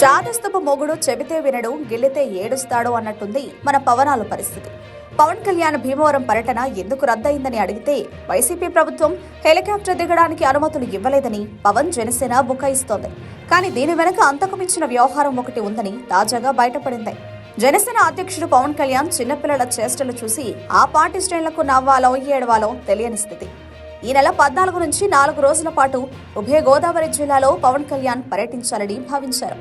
చాదస్తపు మొగుడు చెబితే వినడు గిల్లితే ఏడుస్తాడు అన్నట్టుంది మన పవనాల పరిస్థితి. పవన్ కళ్యాణ్ భీమవరం పర్యటన ఎందుకు రద్దయిందని అడిగితే వైసీపీ ప్రభుత్వం హెలికాప్టర్ దిగడానికి అనుమతులు ఇవ్వలేదని పవన్ జనసేన బుకాయిస్తోంది. కానీ దీని వెనుక అంతకుమించిన వ్యవహారం ఒకటి ఉందని తాజాగా బయటపడింది. జనసేన అధ్యక్షుడు పవన్ కళ్యాణ్ చిన్నపిల్లల చేష్టలు చూసి ఆ పార్టీ శ్రేణులకు నవ్వాలో ఏడవాలో తెలియని స్థితి. ఈ నెల పద్నాలుగు నుంచి నాలుగు రోజుల పాటు ఉభయ గోదావరి జిల్లాలో పవన్ కళ్యాణ్ పర్యటించాలని భావించారు.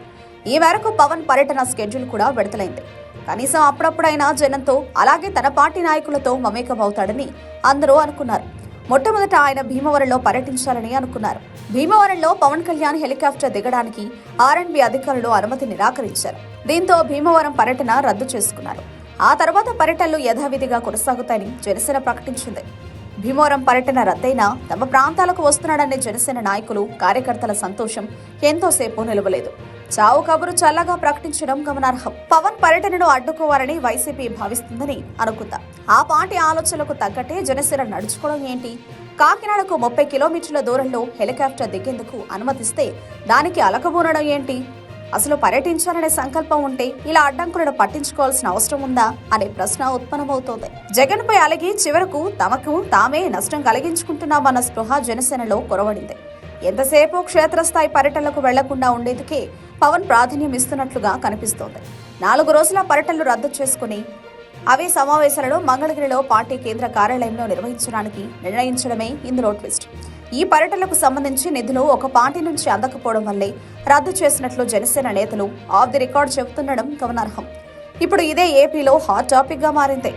ఈ మేరకు పవన్ పర్యటన స్కెడ్యూల్ కూడా విడుదలైంది. కనీసం అప్పుడప్పుడైనా జనంతో అలాగే తన పార్టీ నాయకులతో మమేకమవుతాడని అందరూ అనుకున్నారు. మొట్టమొదట ఆయన భీమవరంలో పర్యటించాలని అనుకున్నారు. భీమవరంలో పవన్ కళ్యాణ్ హెలికాప్టర్ దిగడానికి ఆర్ఎండ్బి అధికారులు అనుమతి నిరాకరించారు. దీంతో భీమవరం పర్యటన రద్దు చేసుకున్నారు. ఆ తర్వాత పర్యటనలు యథావిధిగా కొనసాగుతాయని జనసేన ప్రకటించింది. భీమవరం పర్యటన రద్దయినా తమ ప్రాంతాలకు వస్తున్నాడనే జనసేన నాయకులు కార్యకర్తల సంతోషం ఎంతోసేపు నిలవలేదు. చావు కబురు చల్లగా ప్రకటించడం గమనార్హం. పవన్ పర్యటనను అడ్డుకోవాలని వైసీపీ భావిస్తుందని అనుకుందాం? ఆ పార్టీ ఆలోచనలకు తగ్గట్టే జనసేన నడుచుకోవడం ఏంటి? కాకినాడకు ముప్పై కిలోమీటర్ల దూరంలో హెలికాప్టర్ దిగేందుకు అనుమతిస్తే దానికి అలకబూనడం ఏంటి? అసలు పర్యటించాలనే సంకల్పం ఉంటే ఇలా అడ్డంకులను పట్టించుకోవాల్సిన అవసరం ఉందా? అనే ప్రశ్న ఉత్పన్నమవుతోంది. జగన్ పై అలిగి చివరకు తమకు తామే నష్టం కలిగించుకుంటున్నామన్న స్పృహ జనసేనలో కొరవడింది. ఎంతసేపు క్షేత్రస్థాయి పర్యటనలకు వెళ్ళకుండా ఉండేందుకే పవన్ ప్రాధాన్యం ఇస్తున్నట్లుగా కనిపిస్తోంది. నాలుగు రోజుల పర్యటనలు రద్దు చేసుకుని అవే సమావేశాలను మంగళగిరిలో పార్టీ కేంద్ర కార్యాలయంలో నిర్వహించడానికి నిర్ణయించడమే ఇందులో ట్విస్ట్. ఈ పర్యటనలకు సంబంధించి నిధులు ఒక పార్టీ నుంచి అందకపోవడం వల్లే రద్దు చేసినట్లు జనసేన నేతలు ఆఫ్ ది రికార్డ్ చెబుతుండడం గమనార్హం. ఇప్పుడు ఇదే ఏపీలో హాట్ టాపిక్గా మారింది.